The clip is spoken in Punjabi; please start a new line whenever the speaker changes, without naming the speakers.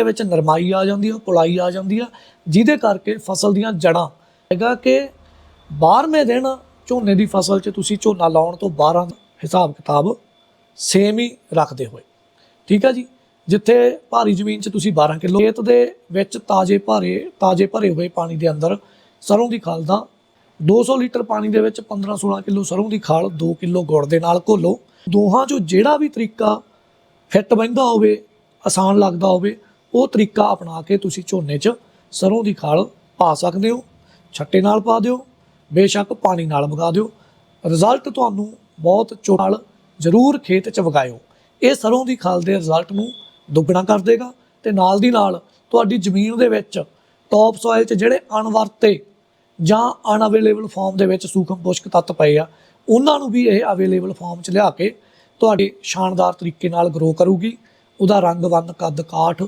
ਦੇ ਵਿੱਚ ਨਰਮਾਈ ਆ ਜਾਂਦੀ ਹੈ ਪੁਲਾਈ ਆ ਜਾਂਦੀ ਆ, ਜਿਹਦੇ ਕਰਕੇ ਫਸਲ ਦੀਆਂ ਜੜਾਂ ਹੈਗਾ ਕਿ 12ਵੇਂ ਦਿਨ ਝੋਨੇ ਦੀ ਫਸਲ 'ਚ ਤੁਸੀਂ ਝੋਨਾ ਲਾਉਣ ਤੋਂ 12 ਹਿਸਾਬ ਕਿਤਾਬ ਸੇਮ ਹੀ ਰੱਖਦੇ ਹੋਏ। ਠੀਕ ਆ ਜੀ? ਜਿੱਥੇ ਭਾਰੀ ਜ਼ਮੀਨ 'ਚ ਤੁਸੀਂ 12 ਕਿਲੋ ਖੇਤ ਦੇ ਵਿੱਚ ਤਾਜ਼ੇ ਭਾਰੇ, ਤਾਜ਼ੇ ਭਰੇ ਹੋਏ ਪਾਣੀ ਦੇ ਅੰਦਰ ਸਰੋਂ ਦੀ ਖਾਲ ਦਾ 200 ਲੀਟਰ ਪਾਣੀ ਦੇ ਵਿੱਚ 15-16 ਕਿਲੋ ਸਰੋਂ ਦੀ ਖਾਲ 2 ਕਿਲੋ ਗੁੜ ਦੇ ਨਾਲ ਘੋਲੋ। ਦੋਹਾਂ 'ਚੋਂ ਜਿਹੜਾ ਵੀ ਤਰੀਕਾ ਫਿੱਟ ਬੈਂਦਾ ਹੋਵੇ, ਆਸਾਨ ਲੱਗਦਾ ਹੋਵੇ ਉਹ ਤਰੀਕਾ ਅਪਣਾ ਕੇ ਤੁਸੀਂ ਝੋਨੇ 'ਚ ਸਰੋਂ ਦੀ ਖਾਲ ਪਾ ਸਕਦੇ ਹੋ, ਛੱਟੇ ਨਾਲ ਪਾ ਦਿਓ, ਬੇਸ਼ੱਕ ਪਾਣੀ ਨਾਲ ਵਗਾ ਦਿਓ। ਰਿਜ਼ਲਟ ਤੁਹਾਨੂੰ ਬਹੁਤ ਚੋਲ ਜ਼ਰੂਰ ਖੇਤ 'ਚ ਵਗਾਇਓ। ਇਹ ਸਰੋਂ ਦੀ ਖਾਲ ਦੇ ਰਿਜ਼ਲਟ ਨੂੰ ਦੁੱਗਣਾ ਕਰ ਦੇਗਾ ਤੇ ਨਾਲ ਦੀ ਨਾਲ ਤੁਹਾਡੀ ਜ਼ਮੀਨ ਦੇ ਵਿੱਚ ਟੌਪ ਸੋਇਲ 'ਚ ਜਿਹੜੇ ਅਣਵਰਤੇ ਜਾਂ ਅਨਅਵੇਲੇਬਲ ਫਾਰਮ ਦੇ ਵਿੱਚ ਸੂਖਮ ਪੋਸ਼ਕ ਤੱਤ ਪਏ ਆ, ਉਹਨਾਂ ਨੂੰ ਵੀ ਇਹ ਅਵੇਲੇਬਲ ਫਾਰਮ 'ਚ ਲਿਆ ਕੇ ਤੁਹਾਡੇ ਸ਼ਾਨਦਾਰ ਤਰੀਕੇ ਨਾਲ ਗਰੋ ਕਰੂਗੀ। ਉਹਦਾ ਰੰਗ, ਵੰਨ, ਕੱਦ, ਕਾਠ